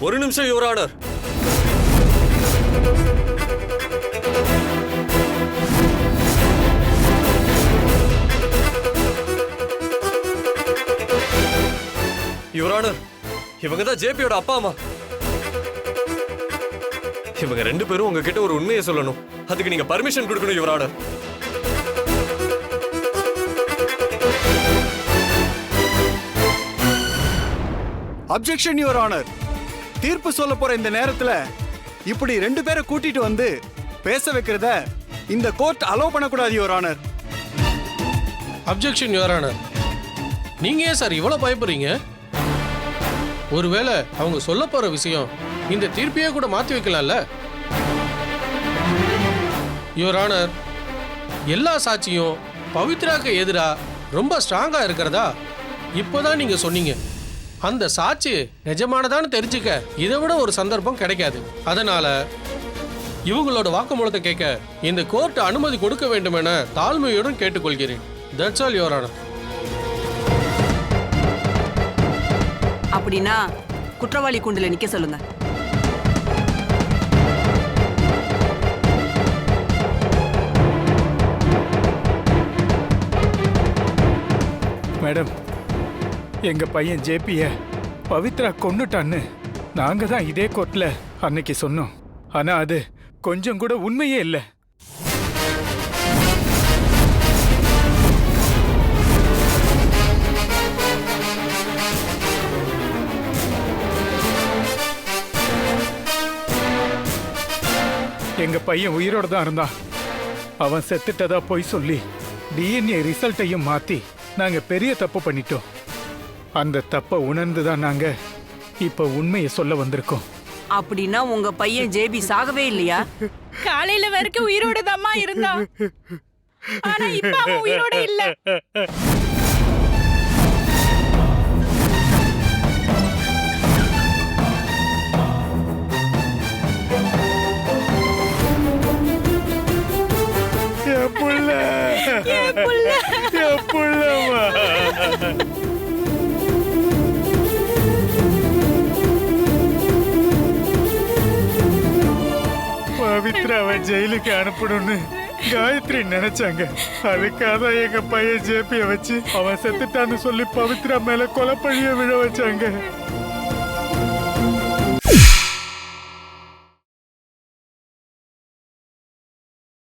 ஒரு நிமிஷம் your honour your honour இவங்க தான் ஜேபியோட அப்பா அம்மா. இவங்க ரெண்டு பேரும் உங்ககிட்ட ஒரு உண்மையை சொல்லணும். அதுக்கு நீங்க பர்மிஷன் கொடுக்கணும் your honour objection your honour தீர்ப்பு சொல்ல போற இந்த நேரத்துல இப்படி ரெண்டு பேரை கூட்டிட்டு வந்து பேச வைக்கிறத இந்த கோர்ட் அலோவ் பண்ணக்கூடாது யுவர் ஆனர் அப்ஜெக்ஷன் ஆனர் நீங்க ஏன் சார் இவ்வளவு பயப்படுறீங்க? ஒருவேளை அவங்க சொல்ல போற விஷயம் இந்த தீர்ப்பையே கூட மாத்தி வைக்கலாம்ல? யுவர் ஆனர் எல்லா சாட்சியும் பவித்ராக்கு எதிராக ரொம்ப ஸ்ட்ராங்காக இருக்கிறதா இப்போதான் நீங்கள் சொன்னீங்க. அந்த சாட்சி நிஜமானதான்னு தெரிஞ்சுக்க இதை விட ஒரு சந்தர்ப்பம் கிடைக்காது. அதனால இவங்களோட வாக்குமூலத்தை கேட்க இந்த கோர்ட் அனுமதி கொடுக்க வேண்டும் என தாழ்மையுடன் கேட்டுக்கொள்கிறேன். தட்ஸ் ஆல் யுவர் ஆனர் அப்படின்னா குற்றவாளி கூண்டுல நிக்க சொல்லுங்க. மேடம் எங்க பையன் ஜேபிய பவித்ரா கொன்னுட்டான்னு நாங்க தான் இதே கோர்ட்ல அன்னைக்கு சொன்னோம். ஆனா அது கொஞ்சம் கூட உண்மையே இல்லை. எங்க பையன் உயிரோட தான் இருந்தான். அவன் செத்துட்டதா போய் சொல்லி டிஎன்ஏ ரிசல்ட்டையும் மாத்தி நாங்க பெரிய தப்பு பண்ணிட்டோம். அந்த தப்பை உணர்ந்து தான் நாங்க இப்ப உண்மையை சொல்ல வந்திருக்கோம். அப்படின்னா உங்க பையன் ஜேபி சாகவே இல்லையா? காலையில வரைக்கும் உயிரோட தாம்மா இருந்தான். ஆனா இப்ப அவன் உயிரோட இல்ல. அவன் ஜெயிலுக்கு அனுப்பணும்னு காயத்ரி நினைச்சாங்க. அதுக்காக எங்க பையன் ஜேபிய வச்சு அவன் செத்துட்டான்னு சொல்லி பவித்ரா மேல கொலைப்பழிய விழ வச்சாங்க.